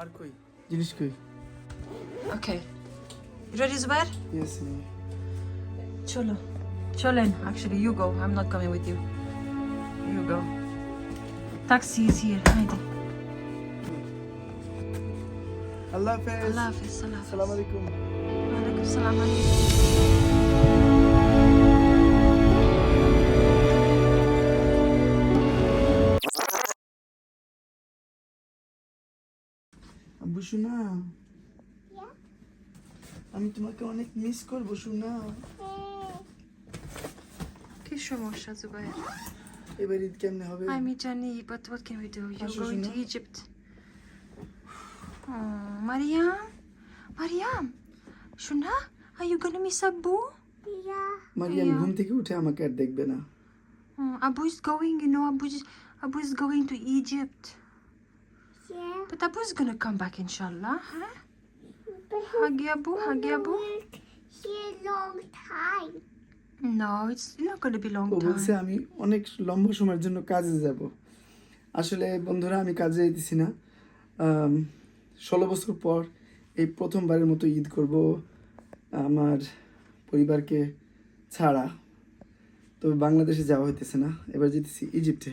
আর কই জিনিস কই Okay. You ready, Zubair? Yes Cholo. Cholen. Actually, you go. I'm not coming with you. You go. Taxi is here. Haydi. Allah হাফেজ Allah Hafiz. Allah Hafiz. আসসালামু আলাইকুম Alaikum salam alaikum. Basu আমি তোমাকে অনেক miss করব শোনা কি সমস্যা জুবাই এবার ঈদ কেমনে হবে? আমি জানি ঈদ পত মারিয়াম মারিয়াম শোনা are you gone me Mariam থেকে উঠে আমাকে আর দেখবে না। Abu is going you know Abu is Abu is Yeah, but Abu is gonna come back inshallah huh? But Huggy Abu Huggy Abu here long time. no it's not gonna be long ও বলছে time. আমি অনেক লম্বা সময়ের জন্য কাজে যাব। আসলে বন্ধুরা আমি কাজে যেতেছি না। ষোলো বছর পর এই প্রথমবারের মতো ঈদ করব আমার পরিবারকে ছাড়া। তবে বাংলাদেশে যাওয়া হইতেছে না। এবার যেতেছি ইজিপ্টে।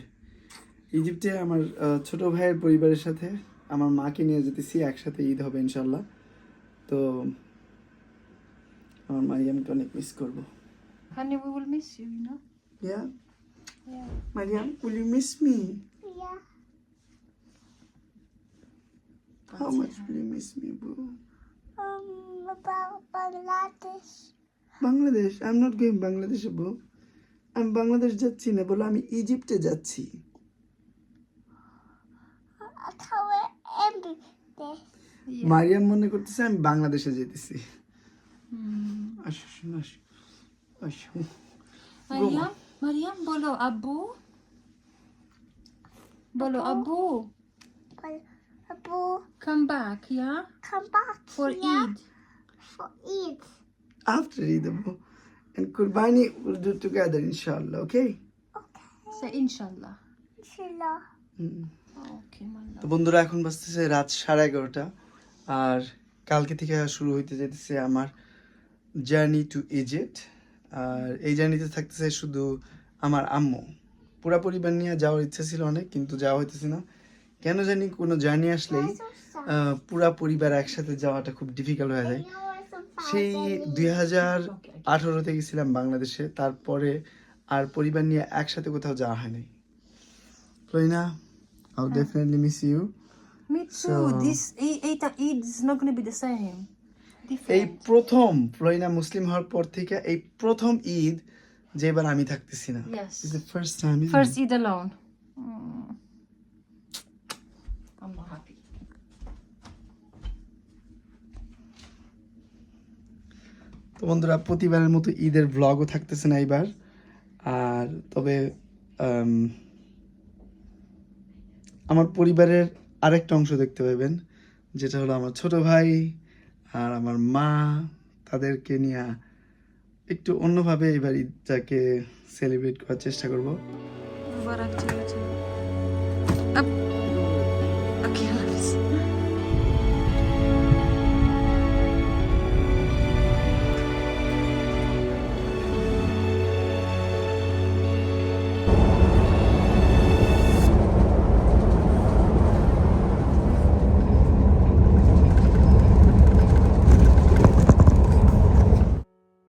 ইজিপ্টে আমার ছোট ভাইয়ের পরিবারের সাথে আমার মাকে নিয়ে যেতেছি একসাথে ঈদ হবে ইনশাল্লাহ তো আমার মারিয়ামকে অনেক মিস করব। বাংলাদেশ আমি বাংলাদেশে বউ আমি বাংলাদেশ যাচ্ছি না বলে আমি ইজিপ্টে যাচ্ছি। I can't wear everything. Yeah. Mariam মনে করতেছে আমি বাংলাদেশে যেতেছি আসো শোনো আসো আসো Mariam, Mariam, bolo Abu. Bolo Abu, But Abu, come back, yeah, come back for here Eid. for Eid. after Eid, boo. And Kurbani we'll do together, inshallah, okay? Say Inshallah. Inshallah. তো বন্ধুরা এখন বাজতেছে রাত সাড়ে এগারোটা। আর কালকে থেকে শুরু হইতে যেতেছে আমার জার্নি টু ইজিপ্ট। আর এই জার্নিতে থাকতেছে শুধু আমার আম্মু। পুরা পরিবার নিয়ে যাওয়ার ইচ্ছা ছিল অনেক কিন্তু যাওয়া হইতেছে না। কেন জানি কোনো জার্নি আসলেই পুরা পরিবার একসাথে যাওয়াটা খুব ডিফিকাল্ট হয়ে যায়। সেই দুই হাজার আঠারোতে গেছিলাম বাংলাদেশে। তারপরে আর পরিবার নিয়ে একসাথে কোথাও যাওয়া হয়নি। Florina I definitely miss you Me too. So- This Eid, Eid, Eid is not going to be the same. এই Different. প্রথম ফ্লোরিনা মুসলিম হওয়ার পর থেকে এই প্রথম ঈদ যে এবার আমি থাকতেছি না Yes. It's the first time First Eid alone. Mm. I'm not happy. তো বন্ধুরা প্রতিবারের মতো ঈদের ব্লগও থাকতেছে না এবার আর তবে আম, আমার পরিবারের আরেকটা অংশ দেখতে পাবেন যেটা হলো আমার ছোট ভাই আর আমার মা, তাদেরকে নিয়ে একটু অন্যভাবে এই বাড়িটাকে সেলিব্রেট করার চেষ্টা করব।